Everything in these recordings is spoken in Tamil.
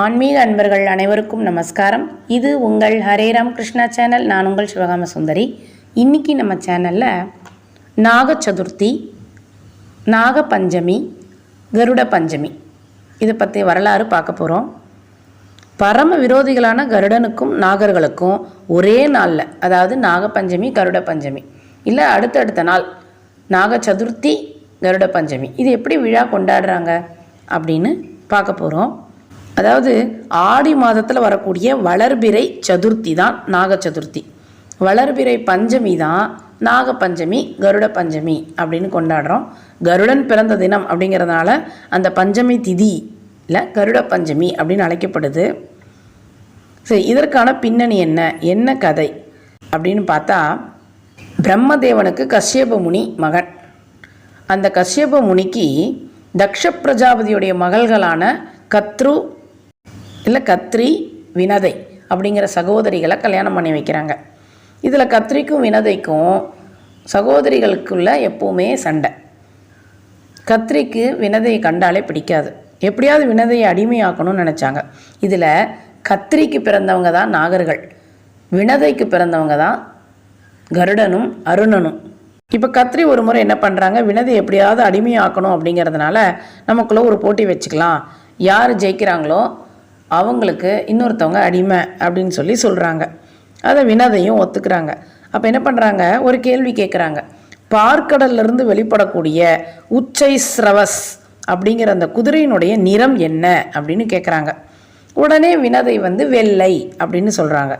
ஆன்மீக அன்பர்கள் அனைவருக்கும் நமஸ்காரம். இது உங்கள் ஹரே ராம் கிருஷ்ணா சேனல். நான் உங்கள் சிவகாம சுந்தரி. இன்னைக்கு நம்ம சேனலில் நாக சதுர்த்தி நாக பஞ்சமி கருட பஞ்சமி. இதை பற்றி வரலாறு பார்க்க போகிறோம் பரம விரோதிகளான கருடனுக்கும் நாகர்களுக்கும் ஒரே நாளில் அதாவது நாகப்பஞ்சமி கருட பஞ்சமி. இல்லை அடுத்தடுத்த நாள் நாக சதுர்த்தி கருட பஞ்சமி. இது எப்படி விழா கொண்டாடுறாங்க அப்படின்னு பார்க்க போகிறோம் அதாவது ஆடி மாதத்தில் வரக்கூடிய வளர்பிறை சதுர்த்தி தான் நாக சதுர்த்தி வளர்பிறை பஞ்சமி தான் நாக பஞ்சமி கருட பஞ்சமி அப்படின்னு கொண்டாடுறோம். கருடன் பிறந்த தினம் அப்படிங்கிறதுனால அந்த பஞ்சமி திதி இல்லை கருட பஞ்சமி அப்படின்னு அழைக்கப்படுது. சரி இதற்கான பின்னணி என்ன? என்ன கதை? அப்படின்னு பார்த்தா பிரம்மதேவனுக்கு கஷ்யப முனி மகன். அந்த கஷ்யப முனிக்கு தக்ஷ பிரஜாபதியுடைய மகள்களான கத்ரு இல்லை கத்ரி வினதை அப்படிங்கிற சகோதரிகளை கல்யாணம் பண்ணி வைக்கிறாங்க. இதில் கத்ரிக்கும் வினதைக்கும் சகோதரிகளுக்குள்ள எப்போவுமே சண்டை. கத்ரிக்கு வினதையை கண்டாலே பிடிக்காது. எப்படியாவது வினதையை அடிமையாக்கணும்னு நினச்சாங்க. இதில் கத்ரிக்கு பிறந்தவங்க தான் நாகர்கள். வினதைக்கு பிறந்தவங்க தான் கருடனும் அருணனும். இப்போ கத்ரி ஒரு முறை என்ன பண்ணுறாங்க வினதை எப்படியாவது அடிமையாக்கணும் அப்படிங்கிறதுனால நமக்குள்ளே ஒரு போட்டி வச்சுக்கலாம். யார் ஜெயிக்கிறாங்களோ அவங்களுக்கு இன்னொருத்தவங்க அடிமை அப்படின்னு சொல்லி சொல்கிறாங்க அதை வினதையும் ஒத்துக்கிறாங்க. அப்போ என்ன பண்ணுறாங்க ஒரு கேள்வி கேட்குறாங்க பார்க்கடல்லிருந்து வெளிப்படக்கூடிய உச்சை ஸ்ரவஸ் அப்படிங்கிற அந்த குதிரையினுடைய நிறம் என்ன அப்படின்னு கேட்குறாங்க உடனே வினதை வந்து வெள்ளை அப்படின்னு சொல்கிறாங்க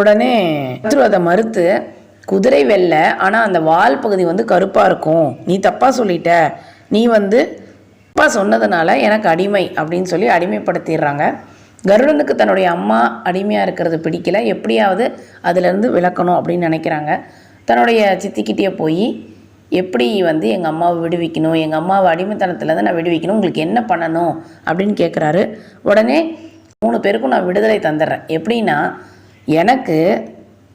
உடனே அதை மறுத்து குதிரை வெள்ளை ஆனால் அந்த வால் பகுதி வந்து கருப்பாக இருக்கும். நீ தப்பாக சொல்லிட்ட. நீ வந்து அப்பா சொன்னதுனால எனக்கு அடிமை அப்படின்னு சொல்லி அடிமைப்படுத்திடுறாங்க. கருடனுக்கு தன்னுடைய அம்மா அடிமையாக இருக்கிறது பிடிக்கல. எப்படியாவது அதுலேருந்து விளக்கணும் அப்படின்னு நினைக்கிறாங்க. தன்னுடைய சித்திக்கிட்டே போய் எப்படி வந்து எங்கள் அம்மாவை விடுவிக்கணும்? எங்கள் அம்மாவை அடிமைத்தனத்துலேருந்து நான் விடுவிக்கணும்? உங்களுக்கு என்ன பண்ணணும்? அப்படின்னு கேட்குறாரு உடனே மூணு பேருக்கும் நான் விடுதலை தந்துடுறேன். எப்படின்னா எனக்கு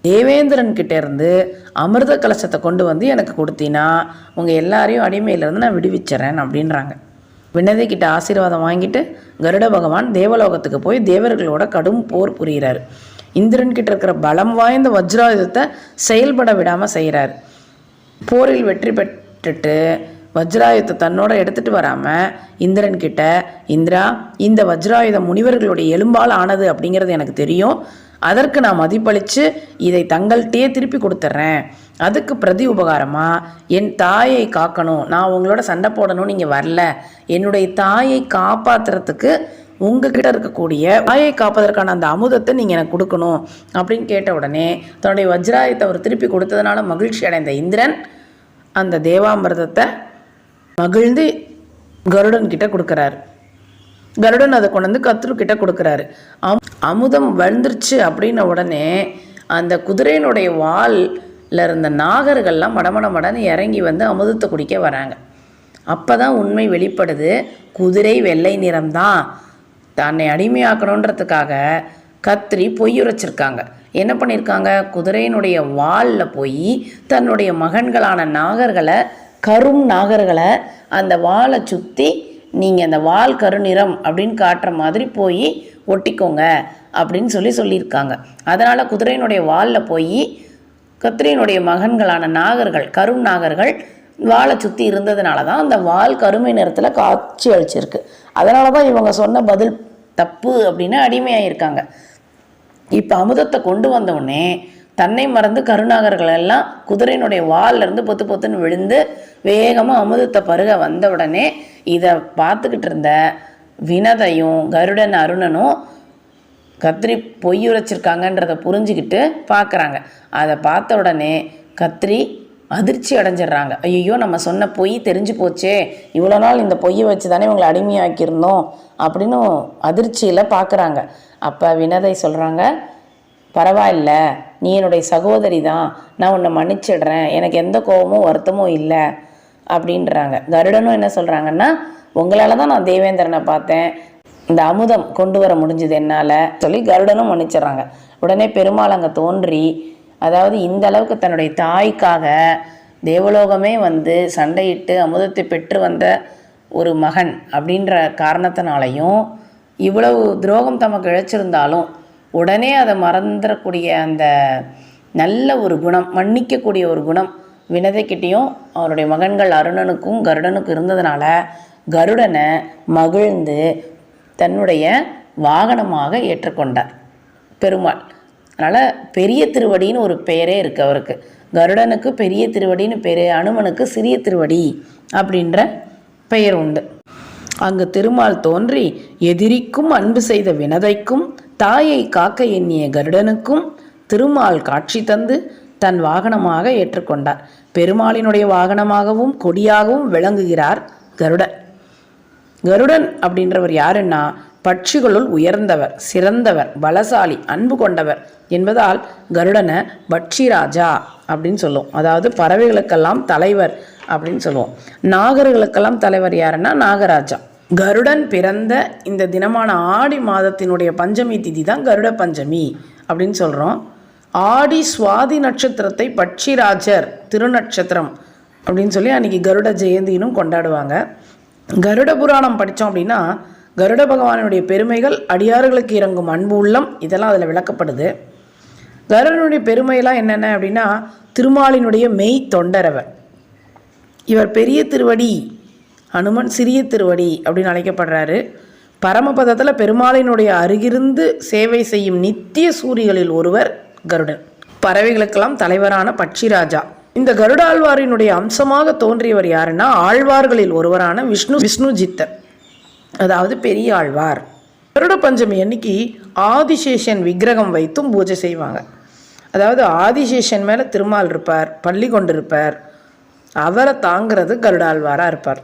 தேவேந்திரன் கிட்டேருந்து அமிர்த கலசத்தை கொண்டு வந்து எனக்கு கொடுத்தினா உங்கள் எல்லாரையும் அடிமையிலேருந்து நான் விடுவிச்சிட்றேன் அப்படின்றாங்க. வினதை ஆசீர்வாதம் வாங்கிட்டு கருட பகவான் தேவலோகத்துக்கு போய் தேவர்களோட கடும் போர் புரிகிறார். இந்திரன்கிட்ட இருக்கிற பலம் வாய்ந்த வஜ்ராயுதத்தை செயல்பட விடாமல் செய்கிறார். போரில் வெற்றி பெற்றுட்டு வஜ்ராயுதத்தை தன்னோட எடுத்துட்டு வராமல் இந்திரன்கிட்ட இந்திரா இந்த வஜ்ராயுதம் முனிவர்களுடைய எலும்பால் ஆனது அப்படிங்கிறது எனக்கு தெரியும். அதற்கு நான் மதிப்பளித்து இதை தங்கள்கிட்டயே திருப்பி கொடுத்துட்றேன். அதுக்கு பிரதி உபகாரமாக என் தாயை காக்கணும். நான் உங்களோட சண்டை போடணும்னு நீங்கள் வரல. என்னுடைய தாயை காப்பாற்றுறதுக்கு உங்ககிட்ட இருக்கக்கூடிய தாயை காப்பதற்கான அந்த அமுதத்தை நீங்கள் எனக்கு கொடுக்கணும் அப்படின்னு கேட்ட உடனே தன்னுடைய வஜ்ராயத்தை அவர் திருப்பி கொடுத்ததுனால மகிழ்ச்சி அடைந்த இந்திரன் அந்த தேவாமிர்தத்தை மகிழ்ந்து கருடன் கிட்ட கொடுக்குறாரு. கருடன் அதை கொண்டு வந்து கத்ரு கிட்ட கொடுக்குறாரு. அம் அமுதம் வந்துருச்சு அப்படின்ன உடனே அந்த குதிரையினுடைய வால் இருந்த நாகர்கள்லாம் மடமட மடன்னு இறங்கி வந்து அமுதத்தை குடிக்க வராங்க. அப்போ தான் உண்மை வெளிப்படுது குதிரை வெள்ளை நிறம்தான் தன்னை அடிமையாக்கணுன்றதுக்காக கத்திரி பொய் உரைச்சிருக்காங்க. என்ன பண்ணியிருக்காங்க குதிரையினுடைய வாலில் போய் தன்னுடைய மகன்களான நாகர்களை கரும் நாகர்களை அந்த வாலை சுற்றி நீங்கள் அந்த வால் கருநிறம் அப்படின்னு காட்டுற மாதிரி போய் ஒட்டிக்கோங்க அப்படின்னு சொல்லி சொல்லியிருக்காங்க. அதனால் குதிரையினுடைய வாலில் போய் கத்திரியனுடைய மகன்களான நாகர்கள் கரும் நாகர்கள் வாழை சுற்றி இருந்ததுனால தான் அந்த வால் கருமை நிறத்தில் காட்சி அளிச்சிருக்கு. அதனால தான் இவங்க சொன்ன பதில் தப்பு அப்படின்னு அடிமையாயிருக்காங்க. இப்போ அமுதத்தை கொண்டு வந்தவுடனே தன்னை மறந்து கருணாகர்கள் எல்லாம் குதிரையினுடைய வால்லேருந்து பொத்து பொத்துன்னு விழுந்து வேகமாக அமுதத்தை பருக வந்த உடனே இதை பார்த்துக்கிட்டு இருந்த வினதையும் கருடன் அருணனும் கத்திரி பொய் உரைச்சிருக்காங்கன்றதை புரிஞ்சுக்கிட்டு பார்க்குறாங்க அதை பார்த்த உடனே கத்திரி அதிர்ச்சி அடைஞ்சிடுறாங்க. ஐயோ நம்ம சொன்ன பொய் தெரிஞ்சு போச்சே. இவ்வளோ நாள் இந்த பொய்யை வச்சு தானே இவங்களை அடிமையாக்கியிருந்தோம் அப்படின்னு அதிர்ச்சியில் பார்க்குறாங்க அப்போ வினதை சொல்கிறாங்க பரவாயில்ல நீ என்னுடைய சகோதரி தான் நான் உன்னை மன்னிச்சிடுறேன். எனக்கு எந்த கோபமும் வருத்தமும் இல்லை. அப்படின்றாங்க. கருடனும் என்ன சொல்கிறாங்கன்னா உங்களால் தான் நான் தேவேந்திரனை பார்த்தேன். இந்த அமுதம் கொண்டு வர முடிஞ்சது என்னால் சொல்லி கருடனும் மன்னிச்சிடுறாங்க. உடனே பெருமாள் அங்கே தோன்றி அதாவது இந்த அளவுக்கு தன்னுடைய தாய்க்காக தேவலோகமே வந்து சண்டையிட்டு அமுதத்தை பெற்று வந்த ஒரு மகன் அப்படின்ற காரணத்தினாலையும் இவ்வளவு துரோகம் தமக்கு இழைச்சிருந்தாலும் உடனே அதை மறந்துடக்கூடிய அந்த நல்ல ஒரு குணம் மன்னிக்கக்கூடிய ஒரு குணம் வினதைக்கிட்டேயும் அவருடைய மகன்கள் அருணனுக்கும் கருடனுக்கும் இருந்ததுனால கருடனை மகிழ்ந்து தன்னுடைய வாகனமாக ஏற்றுக்கொண்டார். பெருமாள். அதனால் பெரிய திருவடின்னு ஒரு பெயரே இருக்குது அவருக்கு. கருடனுக்கு பெரிய திருவடின்னு பேர் அனுமனுக்கு சிறிய திருவடி அப்படின்ற பெயர் உண்டு. அங்கு திருமால் தோன்றி எதிரிக்கும் அன்பு செய்த வினதைக்கும் தாயை காக்க எண்ணிய கருடனுக்கும் திருமால் காட்சி தந்து தன் வாகனமாக ஏற்றுக்கொண்டார். பெருமாளினுடைய வாகனமாகவும் கொடியாகவும் விளங்குகிறார் கருடன். கருடன் அப்படின்றவர் யாருன்னா பட்சிகளுள் உயர்ந்தவர் சிறந்தவர் பலசாலி அன்பு கொண்டவர் என்பதால் கருடனை பட்சிராஜா அப்படின்னு சொல்லுவோம். அதாவது பறவைகளுக்கெல்லாம் தலைவர் அப்படின்னு சொல்லுவோம். நாகர்களுக்கெல்லாம் தலைவர் யாருன்னா நாகராஜா. கருடன் பிறந்த இந்த தினமான ஆடி மாதத்தினுடைய பஞ்சமி திதி தான் கருட பஞ்சமி அப்படின்னு சொல்கிறோம் ஆடி சுவாதி நட்சத்திரத்தை பட்சிராஜர் திருநட்சத்திரம் அப்படின்னு சொல்லி அன்றைக்கி கருட ஜெயந்தினும் கொண்டாடுவாங்க. கருட புராணம் படித்தோம் அப்படின்னா கருட பகவானுடைய பெருமைகள் அடியார்களுக்கு இறங்கும் அன்பு உள்ளம் இதெல்லாம் அதில் விளக்கப்படுது. கருடனுடைய பெருமையெல்லாம் என்னென்ன அப்படின்னா திருமாலினுடைய மெய் தொண்டரவர். இவர் பெரிய திருவடி அனுமன் சிறிய திருவடி அப்படின்னு அழைக்கப்படுறாரு. பரமபதத்தில் பெருமாளினுடைய அருகிருந்து சேவை செய்யும் நித்திய சூரிகளில் ஒருவர் கருடன். பறவைகளுக்கெல்லாம் தலைவரான பட்சிராஜா. இந்த கருடாழ்வாரினுடைய அம்சமாக தோன்றியவர் யாருன்னா ஆழ்வார்களில் ஒருவரான விஷ்ணு விஷ்ணு ஜித்தர் அதாவது பெரிய ஆழ்வார். கருட பஞ்சமி அன்னைக்கு ஆதிசேஷன் விக்கிரகம் வைத்தும் பூஜை செய்வாங்க. அதாவது ஆதிசேஷன் மேலே திருமால் இருப்பார் பள்ளி கொண்டிருப்பார். அவரை தாங்கிறது கருடாழ்வாராக இருப்பார்.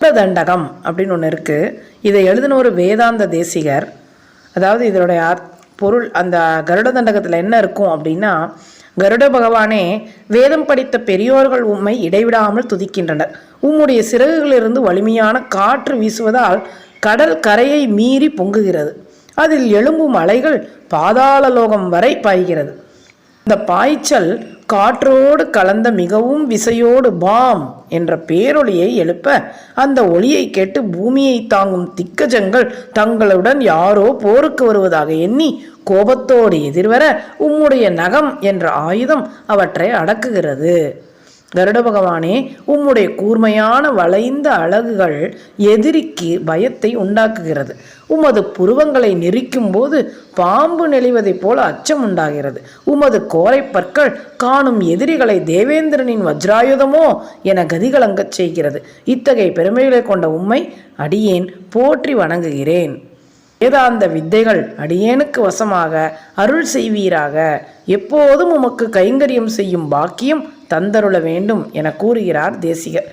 தண்டகம் அப்படின்னு ஒன்று இருக்குது இதை எழுதின ஒரு வேதாந்த தேசிகர். அதாவது இதனுடைய பொருள் அந்த கருட தண்டகத்தில் என்ன இருக்கும் அப்படின்னா கருட பகவானே வேதம் படித்த பெரியோர்கள் உம்மை இடைவிடாமல் துதிக்கின்றனர். உம்முடைய சிறகுகளிலிருந்து வலிமையான காற்று வீசுவதால் கடல் கரையை மீறி பொங்குகிறது. அதில் எழும்பும் அலைகள் பாதாள லோகம் வரை பாய்கிறது. இந்த பாய்ச்சல் காற்றோடு கலந்த மிகவும் விசையோடு பாம் என்ற பேரொளியை எழுப்ப அந்த ஒளியை கேட்டு பூமியை தாங்கும் திக்கஜங்கள் தங்களுடன் யாரோ போருக்கு வருவதாக எண்ணி கோபத்தோடு எதிர்வர உம்முடைய நகம் என்ற ஆயுதம் அவற்றை அடக்குகிறது. கருட பகவானே உம்முடைய கூர்மையான வளைந்த அழகுகள் எதிரிக்கு பயத்தை உண்டாக்குகிறது. உமது புருவங்களை நெரிக்கும் போது பாம்பு நெளிவதைப் போல அச்சம் உண்டாகிறது. உமது கோரை பற்கள் காணும் எதிரிகளை தேவேந்திரனின் வஜ்ராயுதமோ என கதிகலங்கச் செய்கிறது. இத்தகைய பெருமைகளை கொண்ட உம்மை அடியேன் போற்றி வணங்குகிறேன். வேதாந்த வித்தைகள் அடியேனுக்கு வசமாக அருள் செய்வீராக. எப்போதும் உமக்கு கைங்கரியம் செய்யும் பாக்கியம் தந்தருள வேண்டும் என கூறுகிறார் தேசிகர்.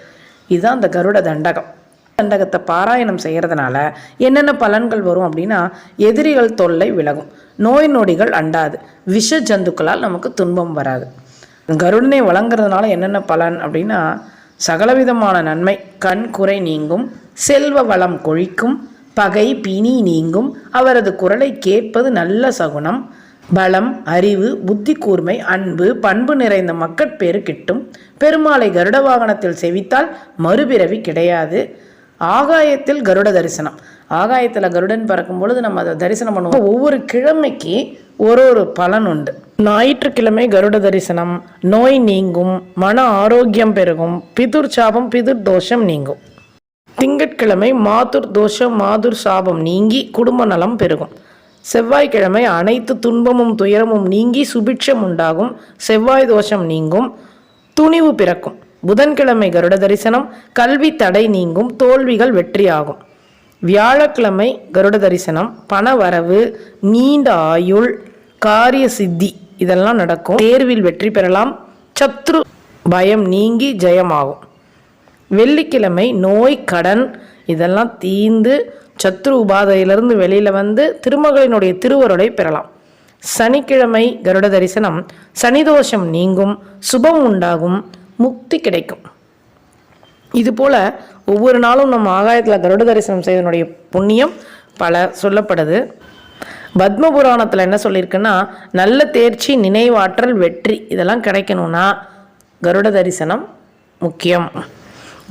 இதுதான் அந்த கருட தண்டகம். தண்டகத்தை பாராயணம் செய்கிறதுனால என்னென்ன பலன்கள் வரும் அப்படின்னா எதிரிகள் தொல்லை விலகும். நோய் நொடிகள் அண்டாது. விஷ ஜந்துக்களால் நமக்கு துன்பம் வராது. கருடனை வழங்குறதுனால என்னென்ன பலன் அப்படின்னா சகலவிதமான நன்மை. கண் குறை நீங்கும். செல்வ வளம் கொழிக்கும். பகை பிணி நீங்கும். அவரது குரலை கேட்பது நல்ல சகுனம். பலம் அறிவு புத்தி கூர்மை அன்பு பண்பு நிறைந்த மக்கட்பேறு கிட்டும். பெருமாளை கருட வாகனத்தில் செவித்தால் மறுபிறவி கிடையாது. ஆகாயத்தில் கருட தரிசனம். ஆகாயத்தில் கருடன் பறக்கும் பொழுது நம்ம அதை தரிசனம் பண்ணுவோம். ஒவ்வொரு கிழமைக்கு ஒரு ஒரு பலன் உண்டு. ஞாயிற்றுக்கிழமை கருட தரிசனம். நோய் நீங்கும். மன ஆரோக்கியம் பெருகும். பிதுர் சாபம் பிதுர் தோஷம் நீங்கும். திங்கட்கிழமை மாதுர் தோஷம் மாதுர் சாபம் நீங்கி குடும்ப நலம் பெருகும். செவ்வாய்க்கிழமை அனைத்து துன்பமும் துயரமும் நீங்கி சுபிட்சம் உண்டாகும். செவ்வாய் தோஷம் நீங்கும் துணிவு பிறக்கும். புதன்கிழமை கருட தரிசனம் கல்வி தடை நீங்கும் தோல்விகள் வெற்றியாகும். வியாழக்கிழமை கருட தரிசனம் பண வரவு நீண்ட ஆயுள் காரிய சித்தி இதெல்லாம் நடக்கும். தேர்வில் வெற்றி பெறலாம். சத்ரு பயம் நீங்கி ஜெயமாகும். வெள்ளிக்கிழமை நோய் கடன் இதெல்லாம் தீந்து சத்ரு உபாதையிலிருந்து வெளியில் வந்து திருமகளினுடைய திருவருளை பெறலாம். சனிக்கிழமை கருட தரிசனம் சனிதோஷம் நீங்கும் சுபம் உண்டாகும் முக்தி கிடைக்கும். இது போல் ஒவ்வொரு நாளும் நம்ம ஆகாயத்தில் கருட தரிசனம் செய்வதனுடைய புண்ணியம் பல சொல்லப்படுது. பத்ம புராணத்தில் என்ன சொல்லியிருக்குன்னா நல்ல தேர்ச்சி நினைவாற்றல் வெற்றி இதெல்லாம் கிடைக்கணும்னா கருட தரிசனம் முக்கியம்.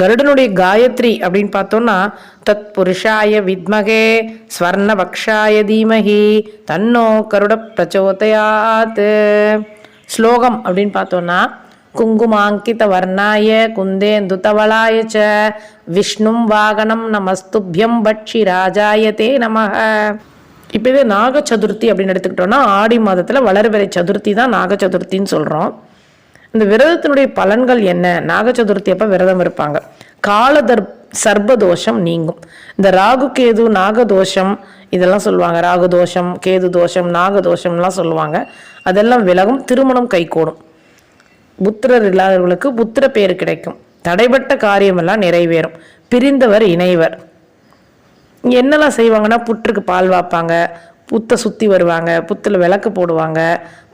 கருடனுடைய காயத்ரி அப்படின்னு பார்த்தோம்னா தத் புருஷாய வித்மகே ஸ்வர்ணபக்ஷாய தீமகி தன்னோ கருட பிரச்சோதயாத். ஸ்லோகம் அப்படின்னு பார்த்தோம்னா குங்குமாங்கித வர்ணாய குந்தேந்துதவளாய ச விஷ்ணும் வாகனம் நமஸ்துபியம் பட்சி ராஜாய தே நமக இப்போ இதே நாக சதுர்த்தி அப்படின்னு எடுத்துக்கிட்டோம்னா ஆடி மாதத்தில் வளர்வரை சதுர்த்தி தான் நாக சதுர்த்தின்னு சொல்கிறோம் இந்த விரதத்தினுடைய பலன்கள் என்ன? நாக சதுர்த்தி அப்போ விரதம் இருப்பாங்க. கால தர் சர்பதோஷம் நீங்கும். இந்த ராகு கேது நாகதோஷம் இதெல்லாம் சொல்லுவாங்க. ராகு தோஷம் கேது தோஷம் நாகதோஷம்லாம் சொல்லுவாங்க. அதெல்லாம் விலகும் திருமணம் கைகூடும். புத்திரர் இல்லாதவர்களுக்கு புத்திர பேர் கிடைக்கும். தடைபட்ட காரியமெல்லாம் நிறைவேறும். பிரிந்தவர் இணைவர். என்னெல்லாம் செய்வாங்கன்னா புற்றுக்கு பால் வாப்பாங்க புத்தை சுற்றி வருவாங்க புத்தில் விளக்கு போடுவாங்க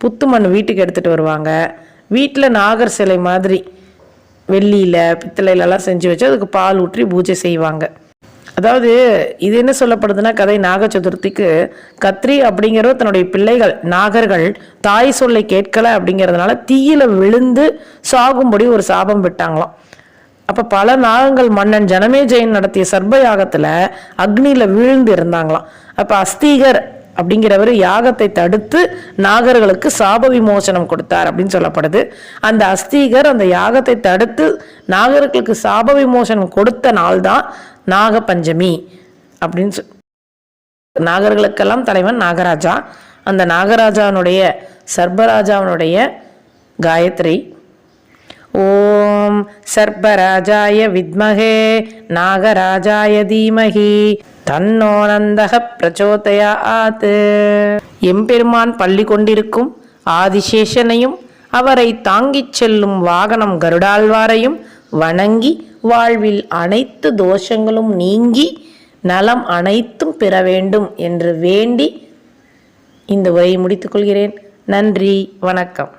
புத்து மண் வீட்டுக்கு எடுத்துகிட்டு வருவாங்க வீட்டில் நாகர் சிலை மாதிரி வெள்ளியில் பித்தளையிலலாம் செஞ்சு வச்சு அதுக்கு பால் ஊற்றி பூஜை செய்வாங்க. அதாவது இது என்ன சொல்லப்படுதுன்னா கதை நாக சதுர்த்திக்கு கத்ரி அப்படிங்கிறவ தன்னுடைய பிள்ளைகள் நாகர்கள் தாய் சொல்லை கேட்கல அப்படிங்கிறதுனால தீயில விழுந்து சாகும்படி ஒரு சாபம் விட்டாங்களாம். அப்போ பல நாகங்கள் மன்னன் ஜனமே ஜெயன் நடத்திய சர்ப யாகத்தில் அக்னியில் விழுந்து இருந்தாங்களாம். அப்போ அஸ்தீகர் அப்படிங்கிறவர் யாகத்தை தடுத்து நாகர்களுக்கு சாப விமோசனம் கொடுத்தார் அப்படின்னு சொல்லப்படுது. அந்த அஸ்தீகர் அந்த யாகத்தை தடுத்து நாகர்களுக்கு சாப விமோசனம் கொடுத்த நாள் தான் நாகபஞ்சமி அப்படின்னு சொ நாகர்களுக்கெல்லாம் தலைவன் நாகராஜா. அந்த நாகராஜாவினுடைய சர்பராஜாவினுடைய காயத்ரி. ஓம் சர்பராஜாய வித்மகே நாகராஜாய தீமகி. தன்னோனந்தக பிரச்சோதயாத் எம்பெருமான் பள்ளி கொண்டிருக்கும் ஆதிசேஷனையும் அவரை தாங்கிச் செல்லும் வாகனம் கருடாழ்வாரையும் வணங்கி வாழ்வில் அனைத்து தோஷங்களும் நீங்கி நலம் அனைத்தும் பெற வேண்டும் என்று வேண்டி இந்த உரையை முடித்துக்கொள்கிறேன் நன்றி வணக்கம்.